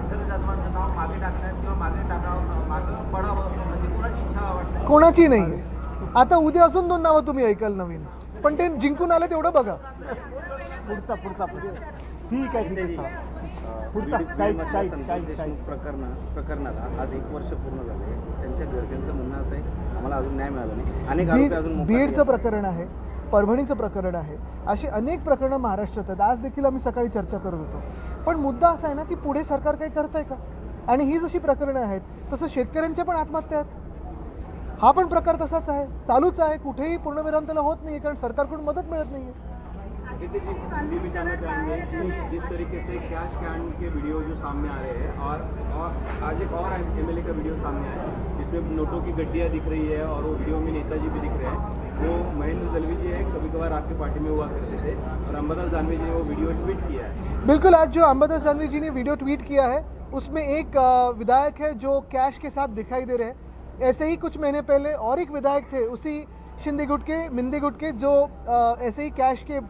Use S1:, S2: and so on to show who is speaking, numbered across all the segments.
S1: पंढरी जाधवांचं नाव मागे टाकण्यात किंवा मागे टाकावं मागे पडावं अशी कोणाची इच्छा वाटते?
S2: कोणाची नाही. आता उद्या अजून दोन नावं तुम्ही ऐकाल नवीन. पण ते जिंकून आले तेवढं बघा.
S3: पुढचा पुढचा ठीक आहे ठीक आहे पुढचा
S4: बीड-
S3: काही काही काही
S4: देशमुख
S3: काही.
S4: प्रकरण प्रकरणाला आज एक वर्ष पूर्ण झाले. त्यांच्या घरच्यांचं म्हणणं असं आहे आम्हाला अजून न्याय मिळाला नाही. अनेक
S2: बीडचं. प्रकरण आहे. परभणीचं प्रकरण आहे. अशी अनेक प्रकरणं महाराष्ट्रात आहेत. आज देखील आम्ही सकाळी चर्चा करत होतो. पण मुद्दा असा आहे ना की पुढे सरकार काही करत आहे का? आणि ही जशी प्रकरणं आहेत तसं शेतकऱ्यांच्या पण आत्महत्या आहेत. हा पण प्रकार तसाच आहे. चालूच आहे. कुठेही पूर्णविराम त्याला होत नाही कारण सरकारकडून मदत मिळत नाहीये.
S5: आहे हिंदी में चाहेंगे कि जिस तरीके से कैश कैंड के वीडियो जो सामने आ रहे हैं और और आज एक और एमएलए का वीडियो सामने आया है. जिसमें नोटों की गड्डियाँ दिख रही है और वो वीडियो में नेताजी भी दिख रहे हैं। वो महेंद्र दलवी जी है कभी कभार आपकी पार्टी में हुआ करते थे और अंबालाल जानवी जी ने वो वीडियो ट्वीट किया है।
S2: बिल्कुल, आज जो अंबादास सानवी जी ने वीडियो ट्वीट किया है, उसमें एक विधायक है जो कैश के साथ दिखाई दे रहे हैं। ऐसे ही कुछ महीने पहले और एक विधायक थे, उसी शिंदे गुट के मिंदे गुट के, जो ऐसे ही कैश के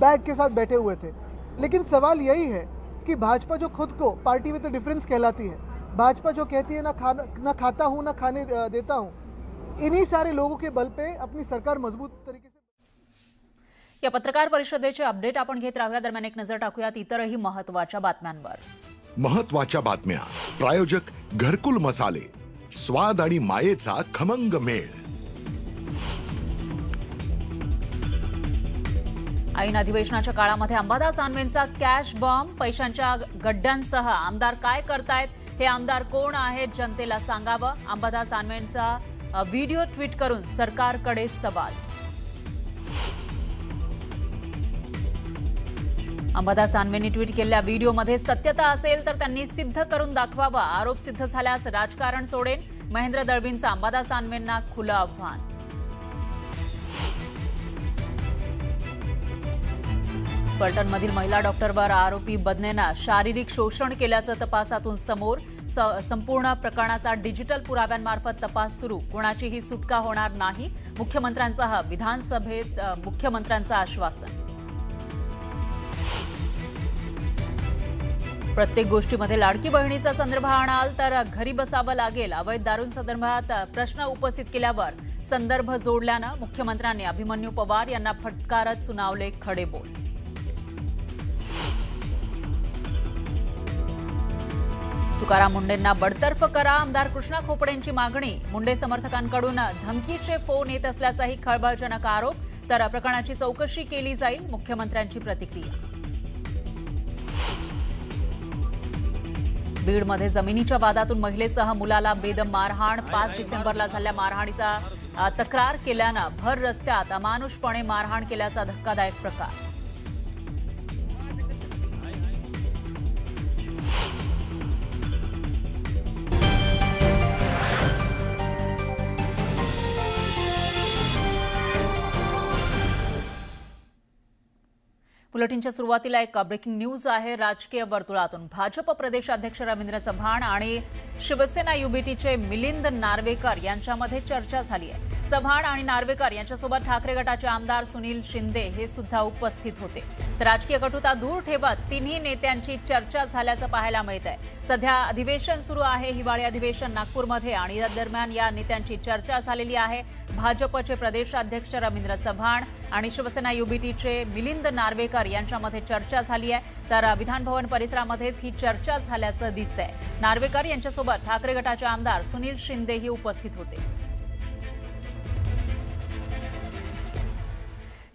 S2: बैग के साथ बैठे हुए थे। लेकिन सवाल यही है कि भाजपा जो खुद को, पार्टी विद डिफरेंस कहलाती है। भाजपा जो कहती है ना खाना ना खाता हूँ ना खाने देता हूँ। इन्हीं सारे लोगों के बल पे अपनी सरकार मजबूत तरीके से
S6: या पत्रकार परिषदेचे अपडेट आपण घेत राहूया. दरम्यान एक नजर टाकूयात इतरही महत्त्वाच्या बातम्यांवर.
S7: महत्त्वाच्या बातम्या. प्रायोजक घरकुल मसाले. स्वाद आणि मायेचा खमंग मेळ.
S6: ऐन अधिवेशनाच्या काळामध्ये अंबादास आनवेंचा कॅश बॉम्ब पैशांच्या गड्ड्यांसह आमदार काय करतायत? हे आमदार कोण आहेत जनतेला सांगावं? अंबादास आनवेंचा व्हिडिओ ट्विट करून सरकारकडे सवाल. अंबादास दानवेंनी ट्विट केलेल्या व्हिडिओमध्ये सत्यता असेल तर त्यांनी सिद्ध करून दाखवावा. आरोप सिद्ध झाल्यास राजकारण सोडेन महेंद्र दळवींचं अंबादास दानवेंना खुलं आव्हान. फलटणमधील महिला डॉक्टरवर आरोपी बदनेना शारीरिक शोषण केल्याचं तपासातून समोर संपूर्ण प्रकरणाचा डिजिटल पुराव्यांमार्फत तपास सुरू. कोणाचीही सुटका होणार नाही. मुख्यमंत्र्यांसह विधानसभेत मुख्यमंत्र्यांचं आश्वासन. प्रत्येक गोष्टीमध्ये लाडकी बहिणीचा संदर्भ आणाल तर घरी बसावं लागेल. अवैध दारूंसंदर्भात प्रश्न उपस्थित केल्यावर संदर्भ जोडल्यानं मुख्यमंत्र्यांनी अभिमन्यू पवार यांना फटकारत सुनावले खडे बोल तुकाराम मुंडेंना बडतर्फ करा. आमदार कृष्णा खोपडेंची मागणी. मुंडे समर्थकांकडून धमकीचे फोन येत असल्याचाही खळबळजनक आरोप. तर प्रकरणाची चौकशी केली जाईल मुख्यमंत्र्यांची प्रतिक्रिया. बीडमध्ये जमिनीच्या वादातून महिलेसह मुलाला बेदम मारहाण. पाच डिसेंबरला झालेल्या मारहाणीचा तक्रार केल्यानं भर रस्त्यात अमानुषपणे मारहाण केल्याचा धक्कादायक प्रकार. बुलेटिनच्या सुरुवातीला एक ब्रेकिंग न्यूज आहे. राजकीय वर्तुळातून भाजप प्रदेशाध्यक्ष रवींद्र चव्हाण आणि शिवसेना युबीटीचे मिलिंद नार्वेकर यांच्यामध्ये चर्चा झाली आहे. चव्हाण आणि नार्वेकर यांच्यासोबत ठाकरे गटाचे आमदार सुनील शिंदे हे सुद्धा उपस्थित होते. तर राजकीय कटुता दूर ठेवत तिन्ही नेत्यांची चर्चा झाल्याचं पाहायला मिळत आहे. सध्या अधिवेशन सुरू आहे. हिवाळी अधिवेशन नागपूरमध्ये आणि या दरम्यान या नेत्यांची चर्चा झालेली आहे. भाजपचे प्रदेशाध्यक्ष रवींद्र चव्हाण आणि शिवसेना युबीटीचे मिलिंद नार्वेकर यांच्यामध्ये चर्चा झाली आहे. तर विधानभवन परिसरामध्येच ही चर्चा झाल्याचं दिसतंय. नार्वेकर यांच्यासोबत ठाकरे गटाचे आमदार सुनील शिंदेही उपस्थित होते.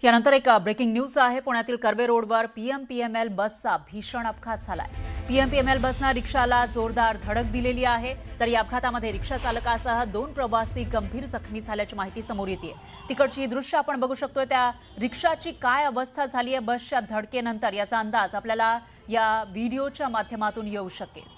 S6: यानंतर एक ब्रेकिंग न्यूज आहे. पुण्यातील कर्वे रोडवर पीएमपीएमएल बसचा भीषण अपघात झालाय. पीएमपीएमएल बसनं रिक्षाला जोरदार धडक दिलेली आहे. तर या अपघातामध्ये रिक्षा चालकासह दोन प्रवासी गंभीर जखमी झाल्याची माहिती समोर येते तिकडची ही दृश्य आपण बघू शकतोय. त्या रिक्षाची काय अवस्था झाली आहे? बसच्या धडकेनंतर याचा अंदाज आपल्याला या व्हिडिओच्या माध्यमातून येऊ शकेल.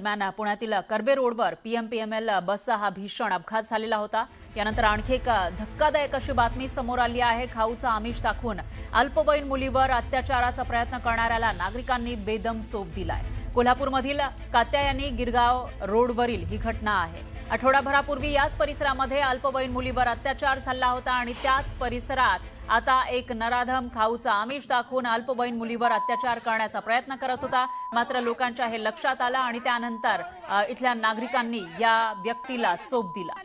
S6: दरम्यान पुण्यातील कर्वे रोडवर पीएमपीएमएल बसचा हा भीषण अपघात झालेला होता. यानंतर आणखी एक धक्कादायक अशी बातमी समोर आली आहे. खाऊचा आमिष दाखवून अल्पवयीन मुलीवर अत्याचाराचा प्रयत्न करणाऱ्याला नागरिकांनी बेदम चोप दिलाय. कोल्हापूरमधील कात्यायनी गिरगाव रोडवरील ही घटना आहे. आठवडाभरापूर्वी याच परिसरामध्ये अल्पवयीन मुलीवर अत्याचार झाला होता आणि त्याच परिसरात आता एक नराधम खाऊचा आमिष दाखवून अल्पवयीन मुलीवर अत्याचार करण्याचा प्रयत्न करत होता. मात्र लोकांच्या हे लक्षात आलं आणि त्यानंतर इथल्या नागरिकांनी या व्यक्तीला चोप दिला.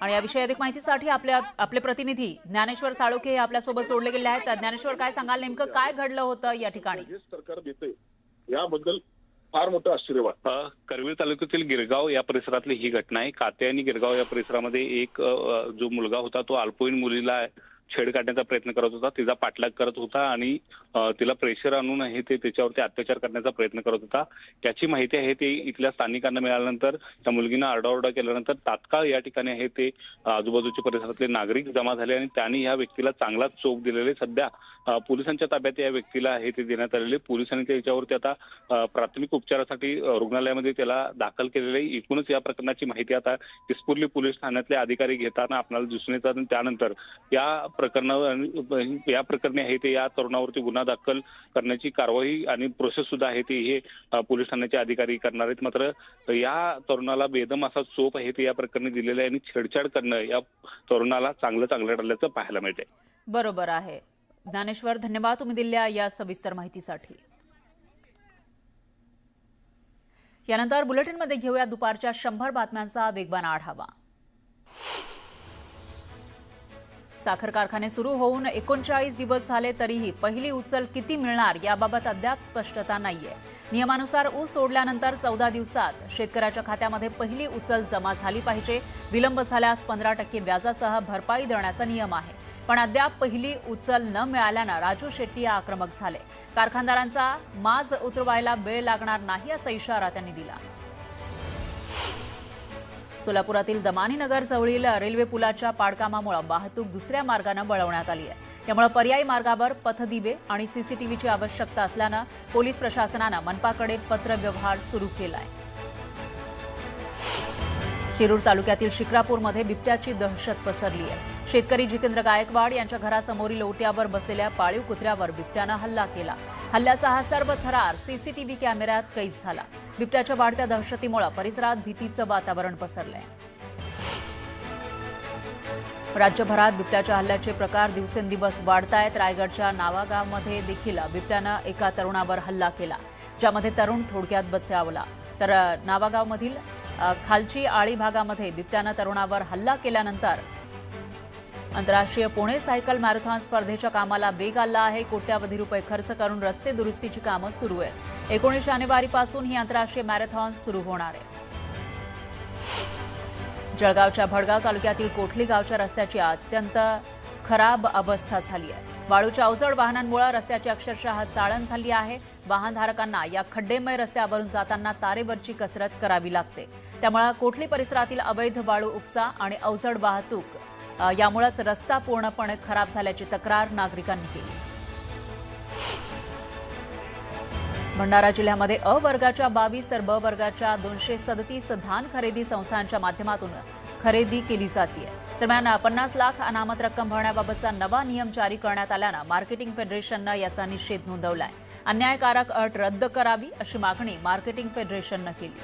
S6: आणि याविषयी अधिक माहितीसाठी आपल्या आपले प्रतिनिधी ज्ञानेश्वर साळोखे हे आपल्यासोबत सोडले गेले आहेत. ज्ञानेश्वर काय सांगाल नेमकं? काय घडलं होतं या ठिकाणी?
S8: सरकार देते याबद्दल फार मोठं आश्चर्य वाटतं.
S4: करवीर तालुक्यातील गिरगाव या परिसरातली ही घटना आहे. काते आणि गिरगाव या परिसरामध्ये एक जो मुलगा होता तो अल्पवयीन मुलीला छेड काढण्याचा प्रयत्न करत होता. तिचा पाठलाग करत होता आणि तिला प्रेशर आणून हे ते त्याच्यावरती अत्याचार करण्याचा प्रयत्न करत होता. त्याची माहिती आहे ते इथल्या स्थानिकांना मिळाल्यानंतर त्या मुलगीनं आरडाओरडा केल्यानंतर तात्काळ या ठिकाणी आहे ते आजूबाजूच्या परिसरातले नागरिक जमा झाले आणि त्यांनी या व्यक्तीला चांगलाच चोख दिलेले. सध्या पोलिसांच्या ताब्यात या व्यक्तीला आहे ते देण्यात आलेले. पोलिसांनी त्याच्यावरती आता प्राथमिक उपचारासाठी रुग्णालयामध्ये त्याला दाखल केलेले आहे. एकूणच या प्रकरणाची माहिती आता इस्पुर्ली पोलीस ठाण्यातले अधिकारी घेताना आपल्याला दिसून येतात आणि त्यानंतर या प्रकरणावर या प्रकरणी आहे ते या तरुणावरती गुन्हा दाखल करण्याची कारवाई आणि प्रोसेस सुद्धा आहे ते हे पोलीस ठाण्याचे अधिकारी करणार आहेत. मात्र या तरुणाला बेदम असा चोप आहे ते या प्रकरणी दिलेला आहे आणि छेडछाड करणं या तरुणाला चांगलं चांगलं ठरल्याचं पाहायला मिळते
S6: बरोबर आहे. ज्ञानेश्वर धन्यवाद तुम्ही दिल्या या सविस्तर माहितीसाठी. यानंतर बुलेटिनमध्ये घेऊया दुपारच्या शंभर बातम्यांचा वेगवान आढावा. साखर कारखाने सुरू होऊन एकोणचाळीस दिवस झाले तरीही पहिली उचल किती मिळणार याबाबत अद्याप स्पष्टता नाहीये. नियमानुसार ऊस सोडल्यानंतर चौदा दिवसात शेतकऱ्याच्या खात्यामध्ये पहिली उचल जमा झाली पाहिजे. विलंब झाल्यास पंधरा टक्के व्याजासह भरपाई देण्याचा नियम आहे. पण अद्याप पहिली उचल न मिळाल्यानं राजू शेट्टी आक्रमक झाले. कारखानदारांचा माज उतरवायला वेळ लागणार नाही असा इशारा त्यांनी दिला. सोलापुरातील दमानी नगर जवळील रेल्वे पुलाच्या पाडकामामुळे वाहतूक दुसऱ्या मार्गानं वळवण्यात आली आहे. त्यामुळे पर्यायी मार्गावर पथदिवे आणि सीसीटीव्हीची आवश्यकता असल्यानं पोलीस प्रशासनानं मनपाकडे पत्रव्यवहार सुरू केलाय. शिरूर तालुक्यातील शिक्रापूरमध्ये बिबट्याची दहशत पसरली आहे. शेतकरी जितेंद्र गायकवाड यांच्या घरासमोरील ओट्यावर बसलेल्या पाळीव कुत्र्यावर बिबट्यानं हल्ला केला. हल्ल्याचा हा सर्व थरार सीसीटीव्ही कॅमेऱ्यात कैद झाला. बिबट्याच्या वाढत्या दहशतीमुळे परिसरात भीतीचं वातावरण पसरलंय. राज्यभरात बिबट्याच्या हल्ल्याचे प्रकार दिवसेंदिवस वाढतायत. रायगडच्या नावागावमध्ये देखील बिबट्यानं एका तरुणावर हल्ला केला ज्यामध्ये तरुण थोडक्यात बचावला. तर नावागावमधील खालची आळी भागामध्ये बिबट्यानं तरुणावर हल्ला केल्यानंतर आंतरराष्ट्रीय पुणे सायकल मॅरेथॉन स्पर्धेच्या कामाला वेग आला आहे. कोट्यावधी रुपये खर्च करून रस्ते दुरुस्तीची कामं सुरू आहेत. एकोणीस जानेवारीपासून ही आंतरराष्ट्रीय मॅरेथॉन सुरू होणार आहे. जळगावच्या भडगाव तालुक्यातील कोठली गावच्या रस्त्याची अत्यंत खराब अवस्था झाली आहे. वाळूच्या अवजड वाहनांमुळे रस्त्याची अक्षरशः चाळण झाली आहे. वाहनधारकांना या खड्डेमय रस्त्यावरून जाताना तारेवरची कसरत करावी लागते. त्यामुळे कोठली परिसरातील अवैध वाळू उपसा आणि अवजड वाहतूक यामुळेच रस्ता पूर्णपणे खराब झाल्याची तक्रार नागरिकांनी केली. भंडारा जिल्ह्यामध्ये अ वर्गाच्या बावीस तर ब वर्गाच्या दोनशे सदतीस धान खरेदी संस्थांच्या माध्यमातून खरेदी केली जाते दरम्यान पन्नास लाख अनामत रक्कम भरण्याबाबतचा नवा नियम जारी करण्यात आल्यानं मार्केटिंग फेडरेशननं याचा निषेध नोंदवलाय. अन्यायकारक अट रद्द करावी अशी मागणी मार्केटिंग फेडरेशननं केली.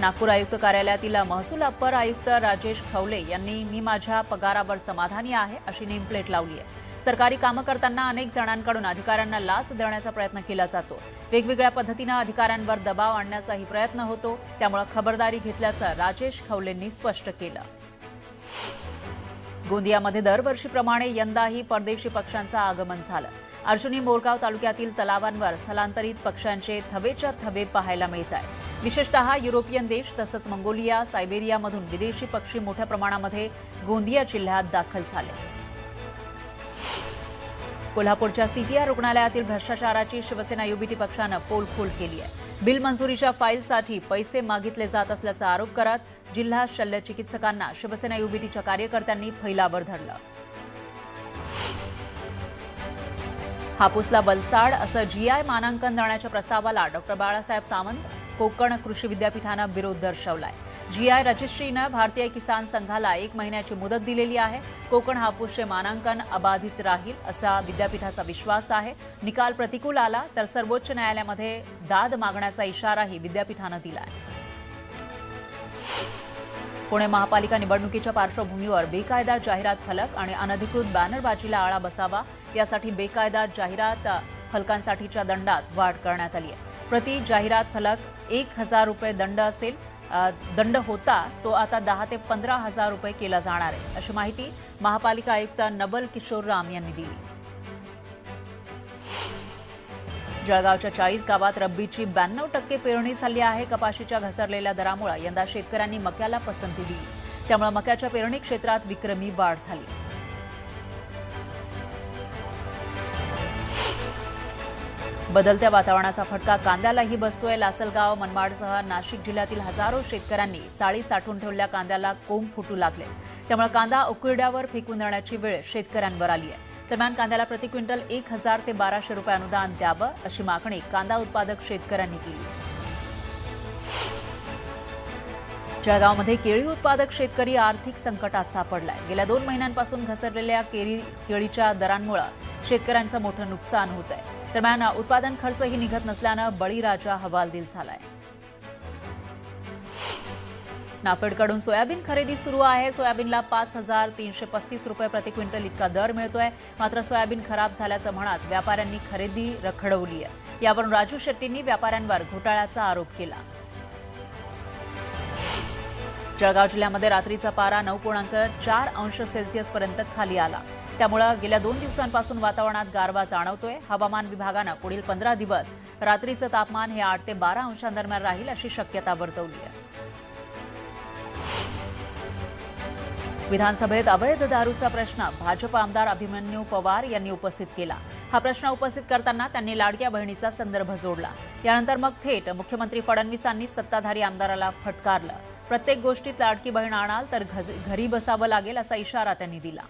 S6: नागपूर आयुक्त कार्यालयातील महसूल अप्पर आयुक्त राजेश खवले यांनी मी माझ्या पगारावर समाधानी आहे अशी नेमप्लेट लावली आहे. सरकारी कामं करताना अनेक जणांकडून अधिकाऱ्यांना लाच देण्याचा प्रयत्न केला जातो. वेगवेगळ्या पद्धतीनं अधिकाऱ्यांवर दबाव आणण्याचाही प्रयत्न होतो. त्यामुळे खबरदारी घेतल्याचं राजेश खवलेंनी स्पष्ट केलं. गोंदियामध्ये दरवर्षीप्रमाणे यंदाही परदेशी पक्ष्यांचं आगमन झालं. अर्जुनी मोरगाव तालुक्यातील तलावांवर स्थलांतरित पक्ष्यांचे थवेच्या थवे पाहायला मिळत आहे. विशेषतः युरोपियन देश तसंच मंगोलिया सायबेरियामधून विदेशी पक्षी मोठ्या प्रमाणामध्ये गोंदिया जिल्ह्यात दाखल झाले. कोल्हापूरच्या सीपीआर रुग्णालयातील भ्रष्टाचाराची शिवसेना युबीटी पक्षानं पोलखोल केली आहे. बिल मंजुरीच्या फाईलसाठी पैसे मागितले जात असल्याचा आरोप करत जिल्हा शल्य चिकित्सकांना शिवसेना युबीटीच्या कार्यकर्त्यांनी फैलावर धरलं. हापूसला बलसाड असं जीआय मानांकन देण्याच्या प्रस्तावाला डॉक्टर बाळासाहेब सावंत कोकण कृषी विद्यापीठानं विरोध दर्शवलाय. जीआय रजिस्ट्रीनं भारतीय किसान संघाला एक महिन्याची मुदत दिलेली आहे. कोकण हापूसचे मानांकन अबाधित राहील असा विद्यापीठाचा विश्वास आहे. निकाल प्रतिकूल आला तर सर्वोच्च न्यायालयामध्ये दाद मागण्याचा इशाराही विद्यापीठानं दिला आहे पुणे महापालिका निवडणुकीच्या पार्श्वभूमीवर बेकायदा जाहिरात फलक आणि अनधिकृत बॅनरबाजीला आळा बसावा यासाठी बेकायदा जाहिरात फलकांसाठीच्या दंडात वाढ करण्यात आली आहे. प्रति जाहिरात फलक एक हजार रुपये दंड असेल दंड होता तो आता दहा ते पंधरा हजार रुपये केला जाणार आहे. अशी माहिती महापालिका आयुक्त नबल किशोर राम यांनी दिली. जळगावच्या चाळीस गावात रब्बीची ब्याण्णव टक्के पेरणी झाली आहे. कपाशीच्या घसरलेल्या दरामुळे यंदा शेतकऱ्यांनी मक्याला पसंती दिली. त्यामुळे मक्याच्या पेरणी क्षेत्रात विक्रमी वाढ झाली. बदलत्या वातावरणाचा फटका कांद्यालाही बसतोय. लासलगाव मनमाडसह नाशिक जिल्ह्यातील हजारो शेतकऱ्यांनी चाळी साठवून ठेवलेल्या कांद्याला कोंब फुटू लागले. त्यामुळे कांदा उकिरड्यावर फेकून देण्याची वेळ शेतकऱ्यांवर आली आहे. दरम्यान कांद्याला प्रति क्विंटल एक हजार ते बाराशे रुपये अनुदान द्यावं अशी मागणी कांदा उत्पादक शेतकऱ्यांनी केली. जळगावमध्ये केळी उत्पादक शेतकरी आर्थिक संकटात सापडलाय. गेल्या दोन महिन्यांपासून घसरलेल्या केळी केळीच्या दरांमुळे शेतकऱ्यांचं मोठं नुकसान होत आहे दरम्यान उत्पादन खर्चही निघत नसल्यानं बळीराजा हवालदिल झालाय. नाफेडकडून सोयाबीन खरेदी सुरू आहे. सोयाबीनला पाच हजार तीनशे पस्तीस रुपये प्रति क्विंटल इतका दर मिळतोय. मात्र सोयाबीन खराब झाल्याचं म्हणत व्यापाऱ्यांनी खरेदी रखडवली आहे. यावरून राजू शेट्टींनी व्यापाऱ्यांवर घोटाळ्याचा आरोप केला. जळगाव जिल्ह्यामध्ये रात्रीचा पारा नऊ पूर्णांक चार अंश सेल्सिअस पर्यंत खाली आला. त्यामुळं गेल्या दोन दिवसांपासून वातावरणात गारवा जाणवतोय. हवामान विभागानं पुढील पंधरा दिवस रात्रीचं तापमान हे आठ ते बारा अंशांदरम्यान राहील अशी शक्यता वर्तवली आहे. विधानसभेत अवैध दारूचा प्रश्न भाजप आमदार अभिमन्यू पवार यांनी उपस्थित केला. हा प्रश्न उपस्थित करताना त्यांनी लाडक्या बहिणीचा संदर्भ जोडला. यानंतर मग थेट मुख्यमंत्री फडणवीसांनी सत्ताधारी आमदाराला फटकारलं. प्रत्येक गोष्टीत लाडकी बहीण आणाल तर घज- घरी बसावं लागेल असा इशारा त्यांनी दिला.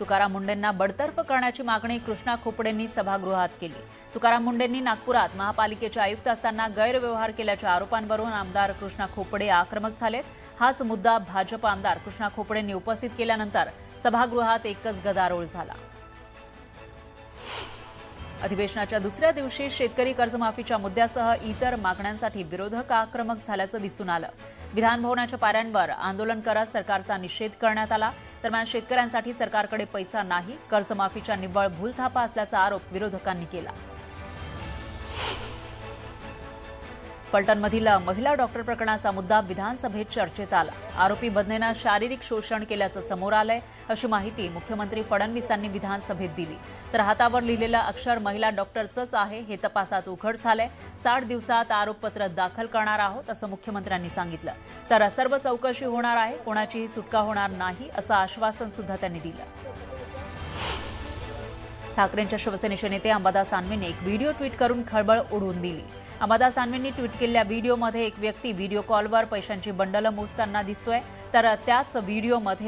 S6: तुकाराम मुंडेंना बडतर्फ करण्याची मागणी कृष्णा खोपडेंनी सभागृहात केली. तुकाराम मुंडेंनी नागपुरात महापालिकेचे आयुक्त असताना गैरव्यवहार केल्याच्या आरोपांवरून आमदार कृष्णा खोपडे आक्रमक झालेत. हाच मुद्दा भाजप आमदार कृष्णा खोपडेंनी उपस्थित केल्यानंतर सभागृहात एकच गदारोळ झाला. अधिवेशनाच्या दुसऱ्या दिवशी शेतकरी कर्जमाफीच्या मुद्द्यासह इतर मागण्यांसाठी विरोधक आक्रमक झाल्याचं दिसून आलं. विधानभवनाच्या पाऱ्यांवर आंदोलन करत सरकारचा निषेध करण्यात आला. दरम्यान शेतकऱ्यांसाठी सरकारकडे पैसा नाही कर्जमाफीच्या निव्वळ भूलथापा असल्याचा आरोप विरोधकांनी केला. फलटणमधील महिला डॉक्टर प्रकरणाचा मुद्दा विधानसभेत चर्चेत आला. आरोपी बदनेनं शारीरिक शोषण केल्याचं समोर आलंय अशी माहिती मुख्यमंत्री फडणवीसांनी विधानसभेत दिली. तर हातावर लिहिलेलं अक्षर महिला डॉक्टरचंच आहे हे तपासात उघड झालंय. साठ दिवसात आरोपपत्र दाखल करणार आहोत असं मुख्यमंत्र्यांनी सांगितलं. तर सर्व चौकशी होणार आहे कोणाचीही सुटका होणार नाही असं आश्वासन सुद्धा त्यांनी दिलं. ठाकरेंच्या शिवसेनेचे नेते अंबादास दानवेंनी एक व्हिडिओ ट्विट करून खळबळ उडवून दिली. अंबादास सानवेंनी ट्विट केलेल्या व्हिडिओमध्ये एक व्यक्ती व्हिडिओ कॉलवर पैशांची बंडलं मोजताना दिसतोय. तर त्याच व्हिडिओमध्ये